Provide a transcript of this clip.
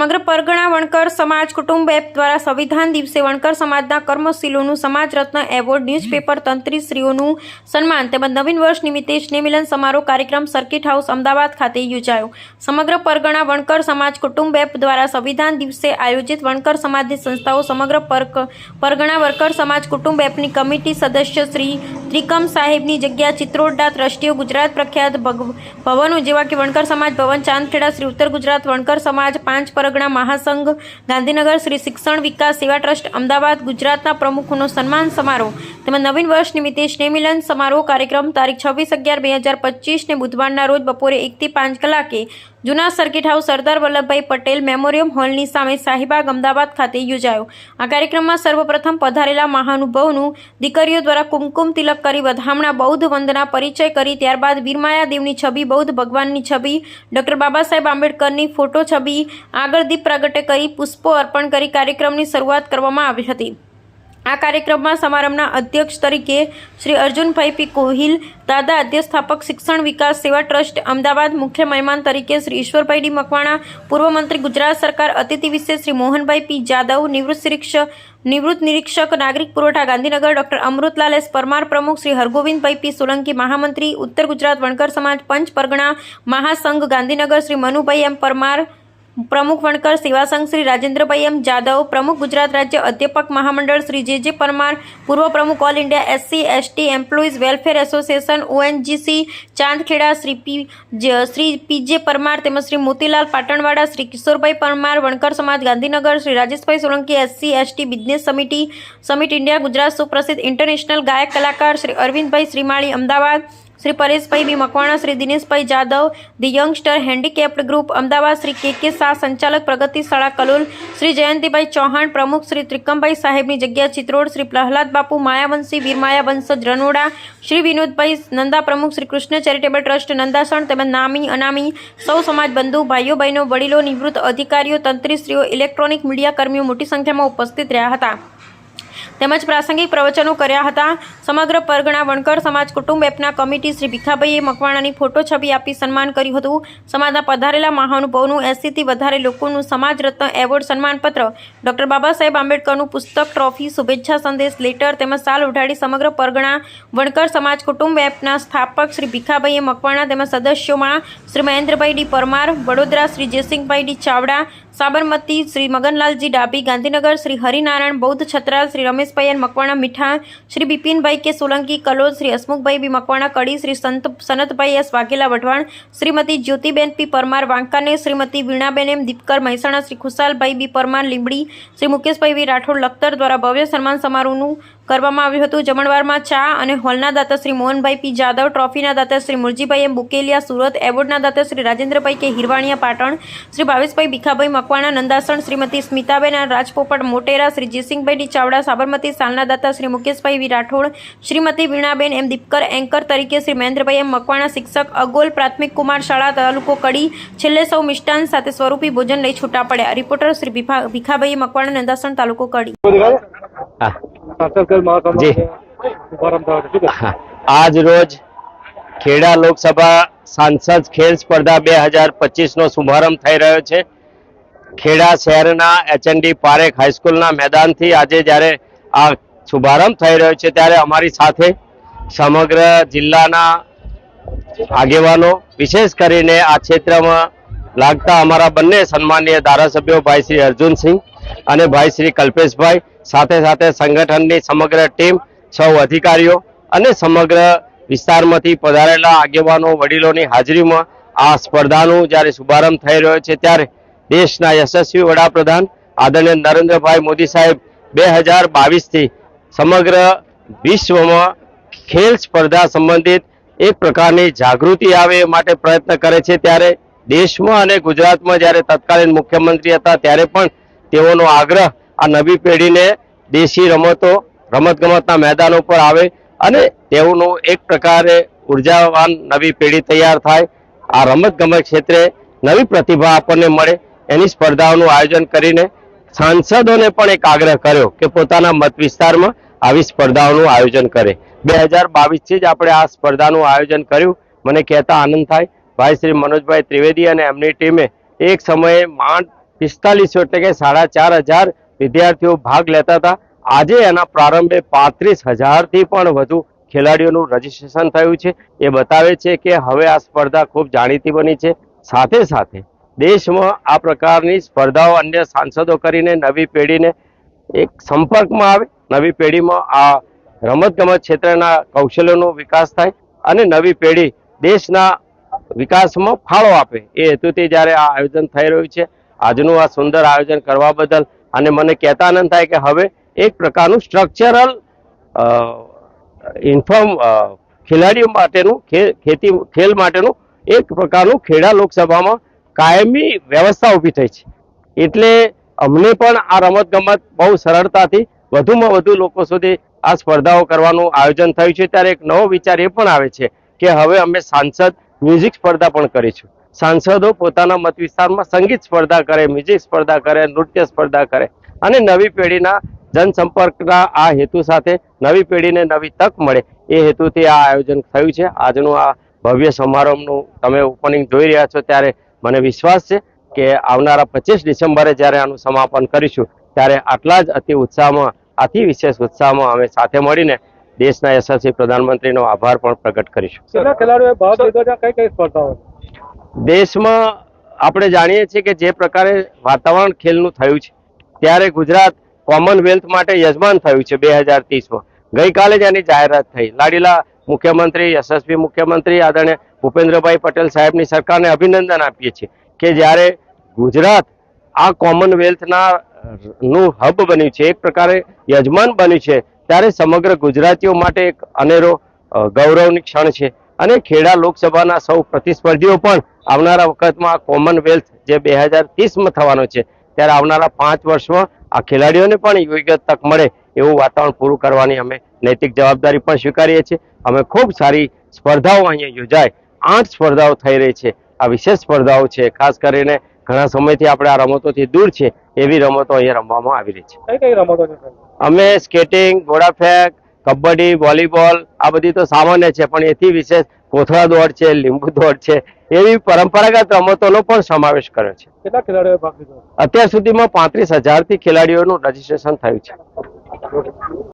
સમગ્ર પરગણા વણકર સમાજ કુટુંબ એપ દ્વારા સંવિધાન દિવસે વણકર સમાજના કર્મશીલોનું સમાજ રત્ન એવોર્ડ ન્યૂઝપેપર તંત્રીશ્રીઓનું સન્માન. તેમજ નવીન વર્ષ નિમિત્તે સ્નેહમિલન સમારોહ કાર્યક્રમ સર્કિટ હાઉસ અમદાવાદ ખાતે યોજાયો. સમગ્ર પરગણા વણકર સમાજ કુટુંબ એપ દ્વારા સંવિધાન દિવસે આયોજિત વણકર સમાજની સંસ્થાઓ સમગ્ર પરગણા વણકર સમાજ કુટુંબ એપની કમિટી સદસ્ય શ્રી ત્રિકમ સાહેબની જગ્યા ચિત્રોડા ટ્રસ્ટીઓ ગુજરાત પ્રખ્યાત ભવનો જેવા કે વણકર સમાજ ભવન, ચાંદખેડા શ્રી ઉત્તર ગુજરાત વણકર સમાજ, પાંચ પરગણા મહાસંઘ, ગાંધીનગર શ્રી શિક્ષણ વિકાસ સેવા ટ્રસ્ટ, અમદાવાદ ગુજરાતના પ્રમુખોનો સન્માન સમારોહ તેમજ નવીન વર્ષ નિમિત્તે સ્નેહમિલન સમારોહ કાર્યક્રમ તારીખ છવ્વીસ અગિયાર બે હજાર પચીસને બુધવારના રોજ બપોરે એકથી પાંચ કલાકે જૂના circuit house Sardar Vallabhbhai Patel memorial હોલની સામે શાહીબાગ અમદાવાદ ખાતે યોજાયો. આ કાર્યક્રમમાં સર્વપ્રથમ પધારેલા મહાનુભાવનું દીકરીઓ દ્વારા કુમકુમ તિલક કરી વધામણા બૌદ્ધ વંદના પરિચય કરી, ત્યારબાદ વીરમાયાદેવની છબી, બૌદ્ધ ભગવાનની છબી, ડૉક્ટર બાબા સાહેબ આંબેડકરની ફોટો છબી, આગળ દીપ પ્રગટે કરી પુષ્પો અર્પણ કરી કાર્યક્રમની શરૂઆત કરવામાં આવી હતી. આ કાર્યક્રમમાં સમારંભના અધ્યક્ષ તરીકે શ્રી અર્જુનભાઈ પી કોહિલ, દાદા અધ્યસ્થાપક શિક્ષણ વિકાસ સેવા ટ્રસ્ટ, અમદાવાદ મુખ્ય મહેમાન તરીકે શ્રી ઈશ્વરભાઈ ડી મકવાણા, પૂર્વ મંત્રી ગુજરાત સરકાર અતિથિ વિશે શ્રી મોહનભાઈ પી જાદવ, નિવૃત્ત શિક્ષક, નિવૃત્ત નિરીક્ષક, નાગરિક પુરવઠા ગાંધીનગર ડોક્ટર અમૃતલાલ એસ પરમાર પ્રમુખ શ્રી હરગોવિંદભાઈ પી સોલંકી, મહામંત્રી, ઉત્તર ગુજરાત વણકર સમાજ, પંચ પરગણા, મહાસંઘ ગાંધીનગર શ્રી મનુભાઈ એમ પરમાર પ્રમુખ વણકર સેવાસંઘ શ્રી રાજેન્દ્રભાઈ એમ જાદવ, પ્રમુખ ગુજરાત રાજ્ય અધ્યાપક મહામંડળ શ્રી જે જે પરમાર, પૂર્વ પ્રમુખ all India SC, ST employees welfare association, ONGC, Chandkheda Shri P Shri PJ Parmar તેમજ શ્રી મોતીલાલ પાટણવાડા, શ્રી કિશોરભાઈ પરમાર, વણકર સમાજ, Gandhinagar, Shri Rajeshbhai Solanki SC, ST business સમિટી summit India Gujarat સુપ્રસિદ્ધ ઇન્ટરનેશનલ ગાયક કલાકાર Shri Arvindbhai Shrimali, Ahmedabad Shri Pareshbhai B Makwana, Shri Dineshbhai Jadav, the youngster handicapped group, Ahmedabad Shri K K Shah સંચાલક પ્રગતિ શાળા, કલોલ, શ્રી જયંતિભાઈ ચૌહાણ પ્રમુખ, શ્રી ત્રિકમભાઈ સાહેબની જગ્યા ચિત્રોડ, શ્રી પ્રહલાદ બાપુ માયાવંશી, વીરમાયા વંશજ રનોડા, શ્રી વિનોદભાઈ નંદા પ્રમુખ, શ્રી કૃષ્ણ ચેરિટેબલ ટ્રસ્ટ નંદાસણ તેમજ નામી, અનામી, સૌ સમાજ બંધુ ભાઈઓ બહેનો વડીલો, નિવૃત્ત અધિકારીઓ, તંત્રીશ્રીઓ, ઇલેક્ટ્રોનિક મીડિયા કર્મીઓ મોટી સંખ્યામાં ઉપસ્થિત રહ્યા હતા. તેમજ પ્રાસંગિક પ્રવચનો કર્યા હતા. સમગ્ર પરગણા વણકર સમાજ કુટુંબ એપના કમિટી શ્રી ભીખાભાઈએ મકવાણાની ફોટો છબી આપી સન્માન કર્યું હતું. સમાજના પધારેલા મહાનુભાવનું એસીથી વધારે લોકોનું સમાજ રત્ન એવોર્ડ સન્માનપત્ર ડૉક્ટર બાબા સાહેબ આંબેડકરનું પુસ્તક ટ્રોફી, શુભેચ્છા સંદેશ, લેટર તેમજ સાલ ઉઢાડી સમગ્ર પરગણા વણકર સમાજ કુટુંબ એપના સ્થાપક શ્રી ભીખાભાઈએ મકવાણા તેમજ સદસ્યોમાં Shri Mahendrabhai D Parmar, Vadodara Shri Jaysinhbhai D Chavda Sabarmati Shri Maganlalji Dabhi Gandhinagar Shri Harinarayan Bauddh Chhatral, Shri Rameshbhai N Makwana Mitha, Shri Bipinbhai કે સોલંકી, કલોલ શ્રી હસમુખભાઈ બી Makwana, Kadi Shri Sant Sanatbhai S Vaghela Wadhwan, Shrimati Jyotiben P Parmar વાંકાને Shrimati Vinaben M Dipkar Mehsana, Shri Khushalbhai B Parmar Limbdi, Shri Mukeshbhai B Rathod Lakhtar દ્વારા ભવ્ય સન્માન સમારોહનું કરવામાં આવ્યું હતું. જમણવારમાં ચા અને હોલના દાતા શ્રી મોહનભાઈ પી જાદવ, ટ્રોફીના દાતા શ્રી મુરજીભાઈ એમ બુકેલિયા, સુરત, એવોર્ડના દાતા શ્રી રાજેન્દ્રભાઈ કે હિરવાણિયા પાટણ, શ્રી ભાવેશભાઈ ભીખાભાઈ મકવાણા નંદાસણ શ્રીમતી સ્મિતાબેન રાજપોપટ મોટેરા શ્રી જયસિંહભાઈ ચાવડા સાબરમતી સાલનાદાતા શ્રી મુકેશભાઈ રાઠોડ શ્રીમતી વીણાબેન એમ દીપકર એન્કર તરીકે શ્રી મહેન્દ્રભાઈ એમ મકવાણા શિક્ષક અગોલ પ્રાથમિક કુમાર શાળા તાલુકો કડી છેલ્લે સૌ મિષ્ટાન સાથે સ્વરૂપી ભોજન લઈ છૂટા પડ્યા. રિપોર્ટર શ્રી ભીખાભાઈ મકવાણા નંદાસણ તાલુકો કડી. આજ રોજ ખેડા લોકસભા સાંસદ ખેલ સ્પર્ધા બે હજાર પચીસ નો શુભારંભ થઈ રહ્યો છે. ખેડા શહેરના એચએનડી પારેખ હાઈસ્કૂલના મેદાનથી આજે જ્યારે આ શુભારંભ થઈ રહ્યો છે ત્યારે અમારી સાથે સમગ્ર જિલ્લાના આગેવાનો, વિશેષ કરીને આ ક્ષેત્રમાં લાગતા અમારા બંને સન્માનીય ધારાસભ્યો ભાઈ શ્રી અર્જુનસિંહ અને ભાઈ શ્રી કલ્પેશભાઈ, સાથે સાથે સંગઠનની સમગ્ર ટીમ, સૌ અધિકારીઓ અને સમગ્ર વિસ્તારમાંથી પધારેલા આગેવાનો વડીલોની હાજરીમાં આ સ્પર્ધાનું જ્યારે શુભારંભ થઈ રહ્યો છે ત્યારે દેશના યશસ્વી વડાપ્રધાન આદરણીય નરેન્દ્રભાઈ મોદી સાહેબ બે હજાર બાવીસથી સમગ્ર વિશ્વમાં ખેલ સ્પર્ધા સંબંધિત એક પ્રકારની જાગૃતિ આવે એ માટે પ્રયત્ન કરે છે. ત્યારે દેશમાં અને ગુજરાતમાં જ્યારે તત્કાલીન મુખ્યમંત્રી હતા ત્યારે પણ તેઓનો આગ્રહ આ નવી પેઢીને દેશી રમતો, રમતગમતના મેદાનો પર આવે અને તેઓનું એક પ્રકારે ઉર્જાવાન નવી પેઢી તૈયાર થાય. આ રમતગમત ક્ષેત્રે નવી પ્રતિભા આપણને મળે. એની સ્પર્ધાઓનું આયોજન કરીને સાંસદોને પણ એક આગ્રહ કર્યો કે પોતાના મત વિસ્તારમાં આવી સ્પર્ધાઓનું આયોજન કરે. બે હજાર બાવીસથી જ આપણે આ સ્પર્ધાનું આયોજન કર્યું. મને કહેતા આનંદ થાય. ભાઈ શ્રી મનોજભાઈ ત્રિવેદી અને એમની ટીમે એક સમયે માંડ પિસ્તાલીસો એટલે કે સાડા ચાર હજાર વિદ્યાર્થીઓ ભાગ લેતા હતા. આજે એના પ્રારંભે પાંત્રીસ હજારથી પણ વધુ ખેલાડીઓનું રજીસ્ટ્રેશન થયું છે. એ બતાવે છે કે હવે આ સ્પર્ધા ખૂબ જાણીતી બની છે. સાથે સાથે દેશમાં આ પ્રકારની સ્પર્ધાઓ અન્ય સાંસદો કરીને, નવી પેઢીને એક સંપર્કમાં આવે, નવી પેઢીમાં આ રમતગમત ક્ષેત્રના કૌશલ્યોનો વિકાસ થાય અને નવી પેઢી દેશના વિકાસમાં ફાળો આપે. એ હેતુથી જ્યારે આ આયોજન થઈ રહ્યું છે, આજનું આ સુંદર આયોજન કરવા બદલ અને મને કહેતા આનંદ થાય કે હવે એક પ્રકારનું સ્ટ્રક્ચરલ ઇન્ફોર્મ ખેલાડીઓ માટેનું ખેતી, ખેલ માટેનું એક પ્રકારનું ખેડા લોકસભામાં કાયમી વ્યવસ્થા ઊભી થઈ છે. એટલે અમને પણ આ રમતગમત બહુ સરળતાથી વધુમાં વધુ લોકો સુધી આ સ્પર્ધાઓ કરવાનું આયોજન થયું છે. ત્યારે એક નવો વિચાર એ પણ આવે છે કે હવે અમે સાંસદ મ્યુઝિક સ્પર્ધા પણ કરીશું. સાંસદો પોતાના મત વિસ્તારમાં સંગીત સ્પર્ધા કરે, મ્યુઝિક સ્પર્ધા કરે, નૃત્ય સ્પર્ધા કરે અને નવી પેઢીના જનસંપર્કના આ હેતુ સાથે નવી પેઢીને નવી તક મળે એ હેતુથી આ આયોજન થયું છે. આજનું આ ભવ્ય સમારંભનું તમે ઓપનિંગ જોઈ રહ્યા છો ત્યારે મને વિશ્વાસ છે કે આવનારા પચીસ ડિસેમ્બરે જ્યારે આનું સમાપન કરીશું ત્યારે આટલા જ અતિ ઉત્સાહમાં અતિ વિશેષ ઉત્સાહમાં અમે સાથે મળીને દેશના યશસ્વી પ્રધાનમંત્રીનો આભાર પણ પ્રગટ કરીશું. દેશમાં આપણે જાણીએ છીએ કે જે પ્રકારે વાતાવરણ ખેલનું થયું છે ત્યારે ગુજરાત કોમનવેલ્થ માટે યજમાન થયું છે બે હજાર ત્રીસમાં. ગઈકાલે જ એની જાહેરાત થઈ. લાડીલા મુખ્યમંત્રી યશસ્વી મુખ્યમંત્રી આદરણીય ભૂપેન્દ્રભાઈ પટેલ સાહેબની સરકારને અભિનંદન આપીએ છીએ કે જ્યારે ગુજરાત આ કોમનવેલ્થના નું હબ બન્યું છે, એક પ્રકારે યજમાન બન્યું છે, ત્યારે સમગ્ર ગુજરાતીઓ માટે એક અનેરો ગૌરવની ક્ષણ છે. અને ખેડા લોકસભાના સૌ પ્રતિસ્પર્ધીઓ પણ આવનારા વખતમાં કોમનવેલ્થ જે બે હજાર ત્રીસમાં થવાનો છે, ત્યારે આવનારા પાંચ વર્ષમાં આ ખેલાડીઓને પણ યોગ્ય તક મળે એવું વાતાવરણ પૂરું કરવાની અમે નૈતિક જવાબદારી પણ સ્વીકારીએ છીએ. અમે ખૂબ સારી સ્પર્ધાઓ અહીંયા યોજાય આઠ સ્પર્ધાઓ થઈ રહી છે. આ વિશેષ સ્પર્ધાઓ છે. ખાસ કરીને ઘણા સમયથી આપણે આ રમતોથી દૂર છે એવી રમતો અહીંયા રમવામાં આવી રહી છે. કઈ કઈ રમતો છે અમે સ્કેટિંગ ઘોડાફેંક કબડ્ડી વોલીબોલ આ બધી તો સામાન્ય છે પણ એથી વિશેષ કોથળા દોડ છે લીંબુ દોડ છે એવી પરંપરાગત રમતોનો પણ સમાવેશ કર્યો છે. કેટલા ખેલાડીઓએ ભાગ લીધો? અત્યાર સુધીમાં પાંત્રીસ હજારથી ખેલાડીઓનું રજીસ્ટ્રેશન થયું છે.